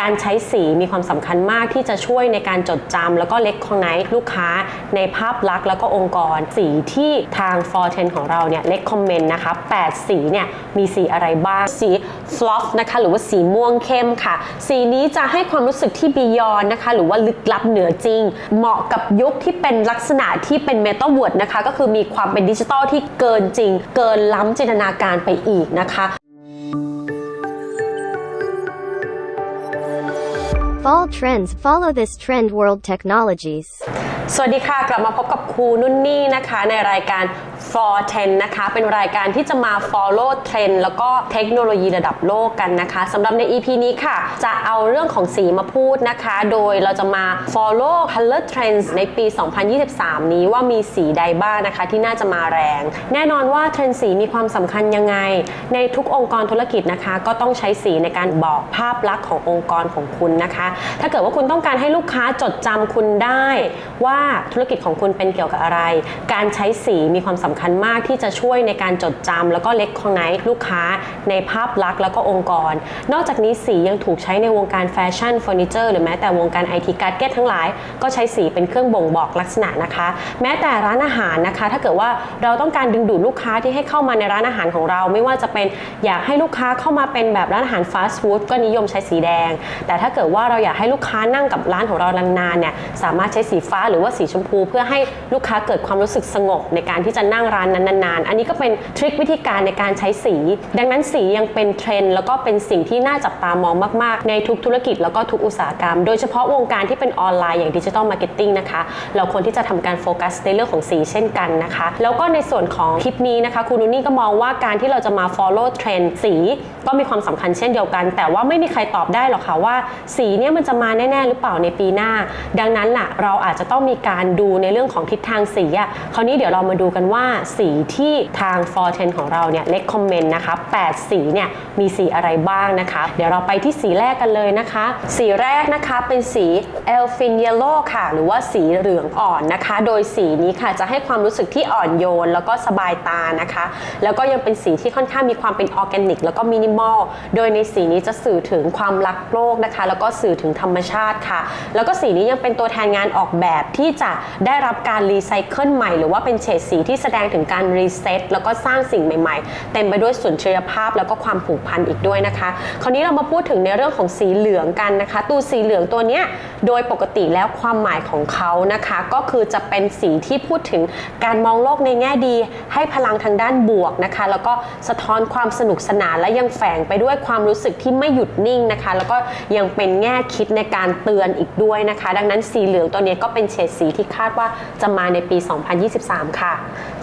การใช้สีมีความสำคัญมากที่จะช่วยในการจดจำแล้วก็เล็กคอนไนลูกค้าในภาพลักษณ์แล้วก็องค์กร สีที่ทาง for t e n ของเราเนี่ยเล็กคอมเมนต์นะคะ 8 สีเนี่ยมีสีอะไรบ้าง สี fluff นะคะหรือว่าสีม่วงเข้มค่ะ สีนี้จะให้ความรู้สึกที่ beyond นะคะหรือว่าลึกลับเหนือจริง เหมาะกับยุคที่เป็นลักษณะที่เป็น metal word นะคะก็คือมีความเป็นดิจิตอลที่เกินจริง เกินล้ำจินตนาการไปอีกนะคะ Fall trends follow this trend world technologies. สวัสดีค่ะ กลับมาพบกับครูนุ่นนี่นะคะในรายการ for 10นะคะ เป็นรายการที่จะมา follow trend แล้วก็เทคโนโลยีระดับโลกกันนะคะสำหรับใน EP นี้ค่ะ จะเอาเรื่องของสีมาพูดนะคะ โดยเราจะมา follow color trends ในปี 2023 นี้ว่ามีสีใดบ้างนะคะที่น่าจะมาแรง แน่นอนว่าเทรนด์สีมีความสำคัญยังไง ในทุกองค์กรธุรกิจนะคะ ก็ต้องใช้สีในการบอกภาพลักษณ์ขององค์กรของคุณนะคะ ถ้าเกิดว่าคุณต้องการให้ลูกค้าจดจำคุณได้ว่าาธุรกิจของคุณเป็นเกี่ยวกับอะไร การใช้สีมีความสำคัญมากที่จะช่วยในการจดจำแล้วก็เล็กคอนไนลูกค้า ในภาพลักษณ์แล้วก็องค์กร นอกจากนี้สียังถูกใช้ในวงการแฟชั่นเฟอร์นิเจอร์หรือแม้แต่วงการไอทีการ์เก็ตทั้งหลาย ก็ใช้สีเป็นเครื่องบ่งบอกลักษณะนะคะ แม้แต่ร้านอาหารนะคะ ถ้าเกิดว่าเราต้องการดึงดูดลูกค้าที่ให้เข้ามาในร้านอาหารของเรา ไม่ว่าจะเป็นอยากให้ลูกค้าเข้ามาเป็นแบบร้านอาหารฟาสต์ฟู้ดก็นิยมใช้สีแดง แต่ถ้าเกิดว่าเราอยากให้ลูกค้านั่งกับร้านของเรานานๆเนี่ยสามารถใช้สีฟ้าหรือว่าสีชมพู เพื่อให้ลูกค้าเกิดความรู้สึกสงบในการที่จะนั่งร้านนั้นนานๆ อันนี้ก็เป็นทริควิธีการในการใช้สี ดังนั้นสียังเป็นเทรนด์แล้วก็เป็นสิ่งที่น่าจับตามองมากๆ ในทุกธุรกิจแล้วก็ทุกอุตสาหกรรม โดยเฉพาะวงการที่เป็นออนไลน์อย่างดิจิทัลมาร์เก็ตติ้งนะคะ เราควรที่จะทำการโฟกัสในเรื่องของสีเช่นกันนะคะ แล้วก็ในส่วนของคลิปนี้นะคะคุณนุนนี่ก็มองว่าการที่เราจะมา follow เทรนด์สีก็มีความสำคัญเช่นเดียวกัน แต่ว่าไม่มีใครตอบได้หรอกค่ะว่า สีเนี่ยมันจะมาแน่ๆหรือเปล่าในปีหน้า ดังนั้นล่ะเราอาจจะต้องมีการดูในเรื่องของทิศทางสีอะคราวนี้เดี๋ยวเรามาดูกันว่าสีที่ทาง for 10 ของเราเนี่ยเล็กคอมเมนต์นะคะ 8 สีเนี่ยมีสีอะไรบ้างนะคะ เดี๋ยวเราไปที่สีแรกกันเลยนะคะ สีแรกนะคะเป็นสี elfin yellow ค่ะ หรือว่าสีเหลืองอ่อนนะคะ โดยสีนี้ค่ะจะให้ความรู้สึกที่อ่อนโยน แล้วก็สบายตานะคะ แล้วก็ยังเป็นสีที่ค่อนข้างมีความเป็นออร์แกนิก แล้วก็มินิมอล โดยในสีนี้จะสื่อถึงความรักโลกนะคะ แล้วก็สื่อถึงธรรมชาติค่ะ แล้วก็สีนี้ยังเป็นตัวแทนงานออกแบบที่ที่จะได้รับการรีไซเคิลใหม่ หรือว่าเป็นเฉดสีที่แสดงถึงการรีเซ็ตแล้วก็สร้างสิ่งใหม่ ๆ เต็มไปด้วยสุนทรียภาพแล้วก็ความผูกพันอีกด้วยนะคะ คราวนี้เรามาพูดถึงในเรื่องของสีเหลืองกันนะคะ ตัวสีเหลืองตัวเนี้ยโดยปกติแล้วความหมายของเขานะคะ ก็คือจะเป็นสีที่พูดถึงการมองโลกในแง่ดี ให้พลังทางด้านบวกนะคะ แล้วก็สะท้อนความสนุกสนานและยังแฝงไปด้วยความรู้สึกที่ไม่หยุดนิ่งนะคะ แล้วก็ยังเป็นแง่คิดในการเตือนอีกด้วยนะคะ ดังนั้นสีเหลืองตัวนี้ก็เป็นเฉดสีที่คาดว่าจะมาในปี 2023 ค่ะ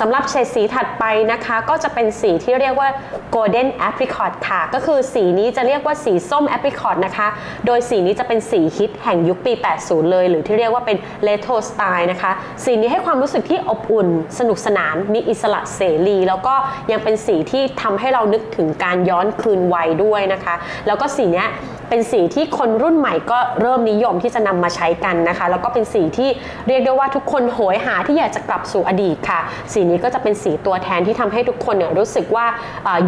สำหรับเฉดสีถัดไปนะคะ ก็จะเป็นสีที่เรียกว่า golden apricot ค่ะ ก็คือสีนี้จะเรียกว่าสีส้ม apricot นะคะ โดยสีนี้จะเป็นสีฮิตแห่งยุคปี 80 เลย หรือที่เรียกว่าเป็น retro style นะคะ สีนี้ให้ความรู้สึกที่อบอุ่น สนุกสนาน มีอิสระเสรี แล้วก็ยังเป็นสีที่ทำให้เรานึกถึงการย้อนคืนวัยด้วยนะคะ แล้วก็สีเนี้ย เป็นสีที่คนรุ่นใหม่ก็เริ่มนิยมที่จะนำมาใช้กันนะคะ แล้วก็เป็นสีที่เรียกได้ว่าทุกคนโหยหาที่อยากจะกลับสู่อดีตค่ะ สีนี้ก็จะเป็นสีตัวแทนที่ทำให้ทุกคนเนี่ยรู้สึกว่า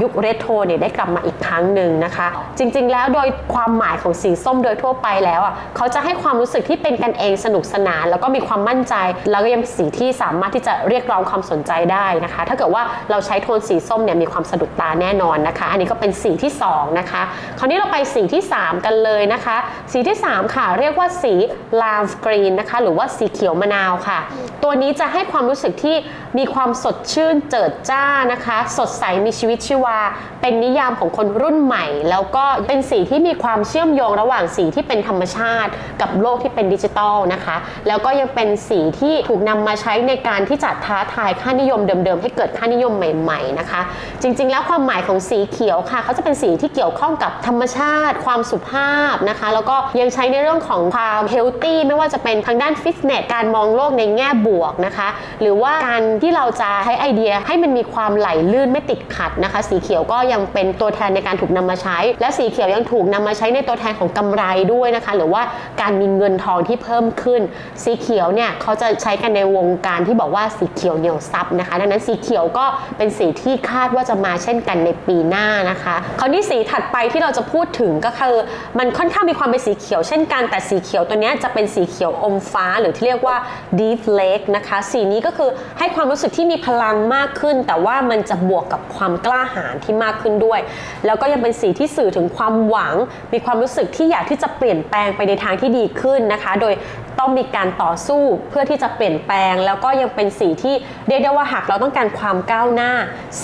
ยุคเรโทรเนี่ยได้กลับมาอีกครั้งหนึ่งนะคะ จริงๆ แล้วโดยความหมายของสีส้มโดยทั่วไปแล้วอะเขาจะให้ความรู้สึกที่เป็นกันเองสนุกสนาน แล้วก็มีความมั่นใจ แล้วก็ยังเป็นสีที่สามารถที่จะเรียกร้องความสนใจได้นะคะ ถ้าเกิดว่าเราใช้โทนสีส้มเนี่ยมีความสะดุดตาแน่นอนนะคะ อันนี้ก็เป็นสีที่สองนะคะคราวนี้เราไปสีที่สามกันเลยนะคะ สีที่สามค่ะ เรียกว่าสีลามสกรีนนะคะ หรือว่าสีเขียวมะนาวค่ะ ตัวนี้จะให้ความรู้สึกที่มีความสดชื่นเจิดจ้านะคะ สดใสมีชีวิตชีวา เป็นนิยามของคนรุ่นใหม่ แล้วก็เป็นสีที่มีความเชื่อมโยงระหว่างสีที่เป็นธรรมชาติ กับโลกที่เป็นดิจิทัลนะคะ แล้วก็ยังเป็นสีที่ถูกนำมาใช้ในการที่จะท้าทายค่านิยมเดิมๆ ให้เกิดค่านิยมใหม่ๆนะคะ จริงๆ แล้วความหมายของสีเขียวค่ะเขาจะเป็นสีที่เกี่ยวข้องกับธรรมชาติ ความสุขภาพนะคะ แล้วก็ยังใช้ในเรื่องของความเฮลตี้ไม่ว่าจะเป็นทางด้านฟิตเนสการมองโลกในแง่บวกนะคะ หรือว่าการที่เราจะให้ไอเดียให้มันมีความไหลลื่นไม่ติดขัดนะคะ สีเขียวก็ยังเป็นตัวแทนในการถูกนำมาใช้ และสีเขียวยังถูกนำมาใช้ในตัวแทนของกำไรด้วยนะคะ หรือว่าการมีเงินทองที่เพิ่มขึ้น สีเขียวเนี่ยเขาจะใช้กันในวงการที่บอกว่าสีเขียวเหนียวซับนะคะดังนั้นสีเขียวก็เป็นสีที่คาดว่าจะมาเช่นกันในปีหน้านะคะ คราวนี้สีถัดไปที่เราจะพูดถึงก็คือมันค่อนข้างมีความเป็นสีเขียวเช่นกันแต่สีเขียวตัวนี้จะเป็นสีเขียวอมฟ้าหรือที่เรียกว่า deep lake นะคะ สีนี้ก็คือให้ความรู้สึกที่มีพลังมากขึ้น แต่ว่ามันจะบวกกับความกล้าหาญที่มากขึ้นด้วย แล้วก็ยังเป็นสีที่สื่อถึงความหวัง มีความรู้สึกที่อยากที่จะเปลี่ยนแปลงไปในทางที่ดีขึ้นนะคะ โดยต้องมีการต่อสู้เพื่อที่จะเปลี่ยนแปลง แล้วก็ยังเป็นสีที่เรียกได้ว่าหากเราต้องการความก้าวหน้า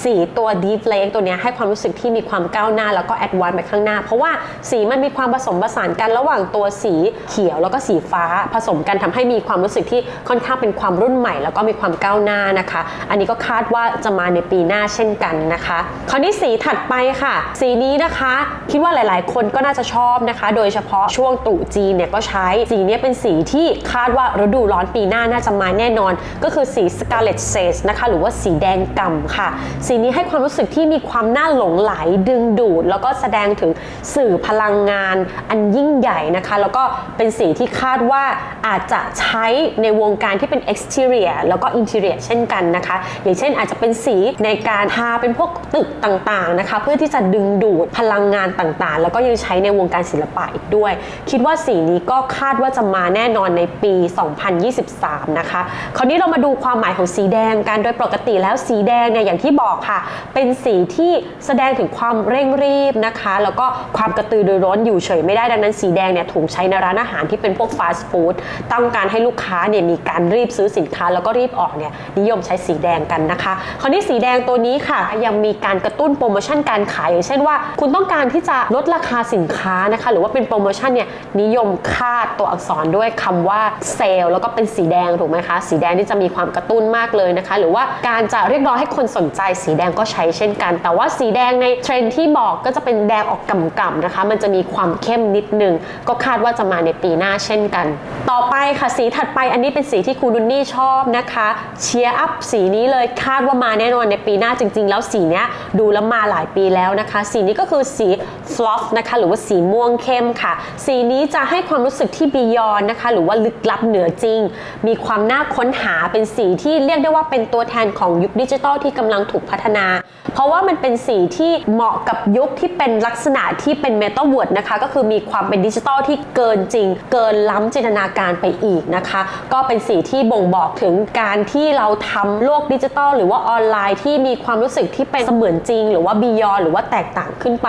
สีตัว Deep Lake ตัวนี้ให้ความรู้สึกที่มีความก้าวหน้า แล้วก็แอดวานซ์ไปข้างหน้า เพราะว่าสีมันมีความผสมผสานกันระหว่างตัวสีเขียวแล้วก็สีฟ้าผสมกันทำให้มีความรู้สึกที่ค่อนข้างเป็นความรุ่นใหม่ แล้วก็มีความก้าวหน้านะคะ อันนี้ก็คาดว่าจะมาในปีหน้าเช่นกันนะคะ คราวนี้สีถัดไปค่ะ สีนี้นะคะ คิดว่าหลาย ๆ คนก็น่าจะชอบนะคะ โดยเฉพาะช่วงตุจีนเนี่ยก็ใช้สีนี้เป็นสีที่คาดว่าฤดูร้อนปีหน้าน่าจะมาแน่นอน ก็คือสี Scarlet Sage นะคะ หรือว่าสีแดงก่ำค่ะ สีนี้ให้ความรู้สึกที่มีความน่าหลงไหลดึงดูด แล้วก็แสดงถึงสื่อพลังงานอันยิ่งใหญ่นะคะ แล้วก็เป็นสีที่คาดว่าอาจจะใช้ในวงการที่เป็น exterior แล้วก็ interior เช่นกันนะคะ อย่างเช่นอาจจะเป็นสีในการทาเป็นพวกตึกต่างๆนะคะ เพื่อที่จะดึงดูดพลังงานต่างๆ แล้วก็ยังใช้ในวงการศิลปะอีกด้วย คิดว่าสีนี้ก็คาดว่าจะมาแน่นอนในปี 2023 นะคะ คราวนี้เรามาดูความหมายของสีแดงกัน โดยปกติแล้วสีแดงเนี่ยอย่างที่บอกค่ะ เป็นสีที่แสดงถึงความเร่งรีบนะคะ แล้วก็ความกระตือรือร้นอยู่เฉยไม่ได้ดังนั้นสีแดงเนี่ยถูกใช้ในร้านอาหารที่เป็นพวกฟาสต์ฟู้ดต้องการให้ลูกค้าเนี่ยมีการรีบซื้อสินค้าแล้วก็รีบออกเนี่ยนิยมใช้สีแดงกันนะคะ คราวนี้สีแดงตัวนี้ค่ะ ยังมีการกระตุ้นโปรโมชั่นการขายอย่างเช่นว่า คุณต้องการที่จะลดราคาสินค้านะคะ หรือว่าเป็นโปรโมชั่นเนี่ยนิยมคาดตัวอักษรด้วยคำว่าเซลแล้วก็เป็นสีแดงถูกไหมคะ สีแดงที่จะมีความกระตุ้นมากเลยนะคะ หรือว่าการจะเรียกร้องให้คนสนใจสีแดงก็ใช้เช่นกัน แต่ว่าสีแดงในเทรนที่บอกก็จะเป็นแดงออกกำๆนะคะ มันจะมีความเข้มนิดนึง ก็คาดว่าจะมาในปีหน้าเช่นกันต่อไปค่ะสีถัดไปอันนี้เป็นสีที่ครูดุนนี่ชอบนะคะเชียร์อัพสีนี้เลยคาดว่ามาแน่นอนในปีหน้าจริง ๆ แล้วสีนี้ดูแล้วมาหลายปีแล้วนะคะ สีนี้ก็คือสีฟลอฟนะคะหรือว่าสีม่วงเข้มค่ะ สีนี้จะให้ความรู้สึกที่บียอนนะคะ หรือว่าลึกลับเหนือจริง มีความน่าค้นหาเป็นสีที่เรียกได้ว่าเป็นตัวแทนของยุคดิจิทัลที่กำลังถูกพัฒนา เพราะว่ามันเป็นสีที่เหมาะกับยุคที่เป็นลักษณะที่เป็นเมตาเวิร์ดนะคะก็คือมีความเป็นดิจิทัลที่เกินจริง เกินล้ำจินตนาการไปอีกนะคะ ก็เป็นสีที่บ่งบอกถึงการที่เราทำโลกดิจิทัลหรือว่าออนไลน์ที่มีความรู้สึกที่เป็นเสมือนจริง หรือว่าบียอนหรือว่าแตกต่างขึ้นไป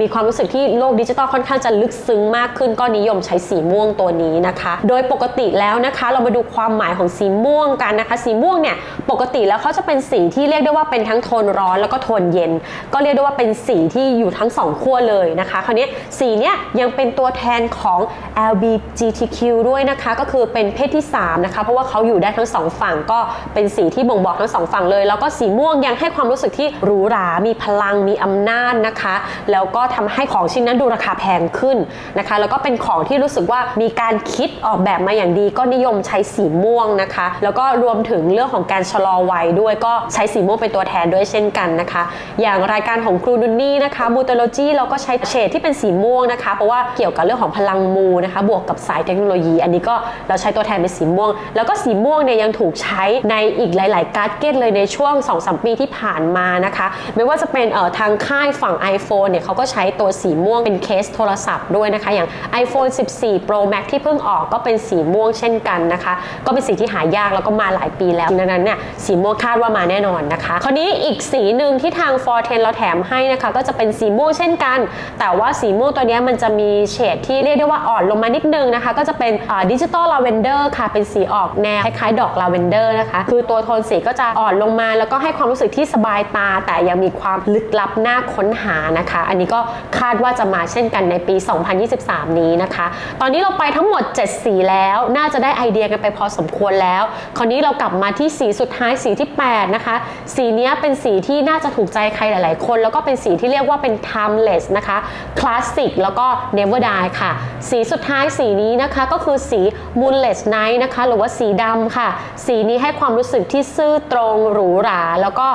มีความรู้สึกที่โลกดิจิทัลค่อนข้างจะลึกซึ้งมากขึ้นก็นิยมใช้สีม่วงตัวนี้นะคะ โดยปกติแล้วนะคะ เรามาดูความหมายของสีม่วงกันนะคะ สีม่วงเนี่ยปกติแล้วเขาจะเป็นสีที่เรียกได้ว่าเป็นทั้งโทนร้อนแล้วก็โทนเย็น ก็เรียกได้ว่าเป็นสีที่อยู่ทั้งสองขั้วเลยนะคะ คราวนี้สีเนี้ยยังเป็นตัวแทนของ LGBTQ ด้วยนะคะ ก็คือเป็นเพศที่3นะคะเพราะว่าเขาอยู่ได้ทั้งสองฝั่งก็เป็นสีที่บ่งบอกทั้งสองฝั่งเลย แล้วก็สีม่วงยังให้ความรู้สึกที่หรูหรา มีพลังมีอำนาจนะคะ แล้วก็ทำให้ของชิ้นนั้นดูราคาแพงขึ้นนะคะ แล้วก็เป็นของที่รู้สึกว่ามีการคิดออกแบบมาอย่างดี ก็นิยมใช้สีม่วงนะคะ แล้วก็รวมถึงเรื่องของการชะลอวัยด้วยก็ใช้สีม่วงเป็นตัวแทนด้วยเช่นกันนะคะ อย่างรายการของครูดุนนี่นะคะมูเตโลจีเราก็ใช้เฉดที่เป็นสีม่วงนะคะ เพราะว่าเกี่ยวกับเรื่องของพลังมูนะคะ บวกกับสายเทคโนโลยีอันนี้ก็เราใช้ตัวแทนเป็นสีม่วง แล้วก็สีม่วงเนี่ยยังถูกใช้ในอีกหลาย ๆ การ์ดเกตเลยในช่วง 2-3 ปีที่ผ่านมานะคะ ไม่ว่าจะเป็นเอ่อทางค่ายฝั่ง iPhone เนี่ยเขาก็ใช้ตัวสีม่วงเป็นเคสโทรศัพท์ด้วยนะคะ อย่าง iPhone 14 Pro Max ที่เพิ่งออกก็เป็นสีม่วงเช่นกันนะคะ ก็เป็นสีที่หายากแล้วก็มาหลายปีแล้วดังนั้นเนี่ยสีม่วงคาดว่ามาแน่นอนนะคะ คราวนี้อีกสีหนึ่งที่ทาง For 10 เราแถมให้นะคะ ก็จะเป็นสีม่วงเช่นกัน แต่ว่าสีม่วงตัวนี้มันจะมีเฉดที่เรียกได้ว่าอ่อนลงมานิดนึงนะคะ ก็จะเป็นดิจิตอลลาเวนเดอร์ค่ะ เป็นสีออกแนวคล้ายๆ ดอกลาเวนเดอร์นะคะ คือตัวโทนสีก็จะอ่อนลงมา แล้วก็ให้ความรู้สึกที่สบายตา แต่ยังมีความลึกลับน่าค้นหานะคะ อันนี้ก็คาดว่าจะมาเช่นกันในปี 2023 นี้นะคะ ตอนนี้เราไปทั้งหมด 7 สีแล้ว น่าจะได้ไอเดียกันไปพอสมควรแล้ว คราวนี้เรากลับมาที่สีสุดท้ายสีที่ 8 นะคะ สีนี้เป็นสีที่น่าจะถูกใจใครหลาย ๆ คน แล้วก็เป็นสีที่เรียกว่าเป็น timeless นะคะ คลาสสิกแล้วก็ never die ค่ะ สีสุดท้ายสีนี้นะคะก็คือสี moonless night นะคะ หรือว่าสีดำค่ะ สีนี้ให้ความรู้สึกที่ซื่อตรงหรูหรา แล้วก็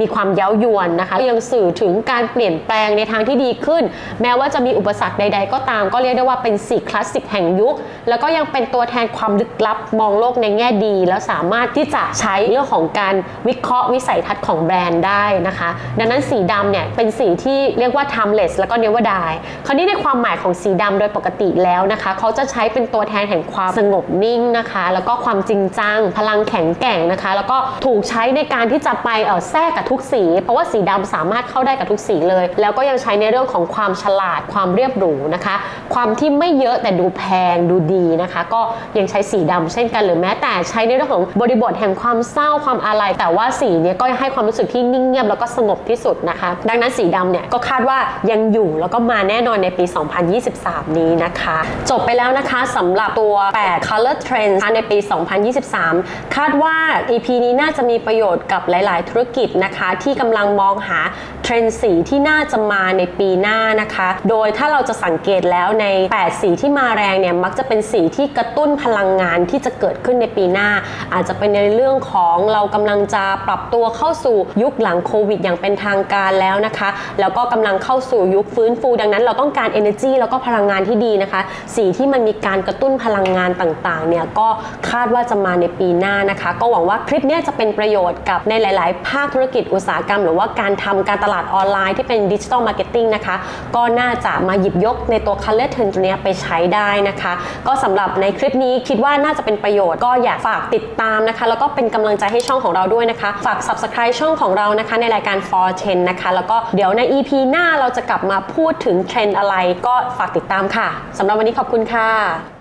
มีความเย้ายวนนะคะยังสื่อถึงการเปลี่ยนแปลงในทางที่ดีขึ้น แม้ว่าจะมีอุปสรรคใด ๆ ก็ตามก็เรียกได้ว่าเป็นสีคลาสสิกแห่งยุค แล้วก็ยังเป็นตัวแทนความลึกลับมองโลกในแง่ดี แล้วสามารถที่จะใช้เรื่องของการวิเคราะห์วิสัยทัศน์ของแบรนด์ได้นะคะ ดังนั้นสีดำเนี่ยเป็นสีที่เรียกว่า timeless แล้วก็ never die คราวนี้ในความหมายของสีดำโดยปกติแล้วนะคะ เขาจะใช้เป็นตัวแทนแห่งความสงบนิ่งนะคะ แล้วก็ความจริงจัง พลังแข็งแกร่งนะคะ แล้วก็ถูกใช้ในการที่จะไปเออแทรกกับทุกสี เพราะว่าสีดำสามารถเข้าได้กับทุกสีเลย แล้วก็ยังใช้ในเรื่องของความฉลาดความเรียบหรูนะคะ ความที่ไม่เยอะแต่ดูแพงดูดีนะคะ ก็ยังใช้สีดำเช่นกันหรือแม้แต่ใช้ในเรื่องของบริบทแห่งความเศร้าความอาลัยแต่ว่าสีเนี้ยก็ให้ความรู้สึกที่นิ่งเงียบแล้วก็สงบที่สุดนะคะ ดังนั้นสีดำเนี่ยก็คาดว่ายังอยู่แล้วก็มาแน่นอนในปี 2023 นี้นะคะ จบไปแล้วนะคะสำหรับตัว8 color trends ในปี 2023 คาดว่า EP นี้น่าจะมีประโยชน์กับหลาย ๆ ธุรกิจนะคะ ที่กำลังมองหาเทรนด์สีที่น่าจะมาในปีหน้านะคะ โดยถ้าเราจะสังเกตแล้วใน 8 สีที่มาแรงเนี่ยมักจะเป็นสีที่กระตุ้นพลังงานที่จะเกิดขึ้นในปีหน้า อาจจะเป็นในเรื่องของเรากำลังจะปรับตัวเข้าสู่ยุคหลังโควิด อย่างเป็นทางการแล้วนะคะ แล้วก็กำลังเข้าสู่ยุคฟื้นฟู ดังนั้นเราต้องการ energy แล้วก็พลังงานที่ดีนะคะ สีที่มันมีการกระตุ้นพลังงานต่างๆเนี่ยก็คาดว่าจะมาในปีหน้านะคะ ก็หวังว่าคลิปนี้จะเป็นประโยชน์กับในหลาย ๆ ภาคธุรกิจอุตสาหกรรม หรือว่าการทำการตลาดลาดออนไลน์ที่เป็นดิจิ t a ลมาร์เก็ตติ้งนะคะ ก็น่าจะมาหยิบยกในตัว color trend ตัวเนี้ยไปใช้ได้นะคะ ก็สำหรับในคลิปนี้คิดว่าน่าจะเป็นประโยชน์ก็อยากฝากติดตามนะคะ แล้วก็เป็นกำลังใจให้ช่องของเราด้วยนะคะ ฝาก subscribe ช่องของเรานะคะ ในรายการ for t r e n นะคะ แล้วก็เดี๋ยวใน EP หน้าเราจะกลับมาพูดถึงเทรนด์อะไร ก็ฝากติดตามค่ะสำหรับวันนี้ขอบคุณค่ะ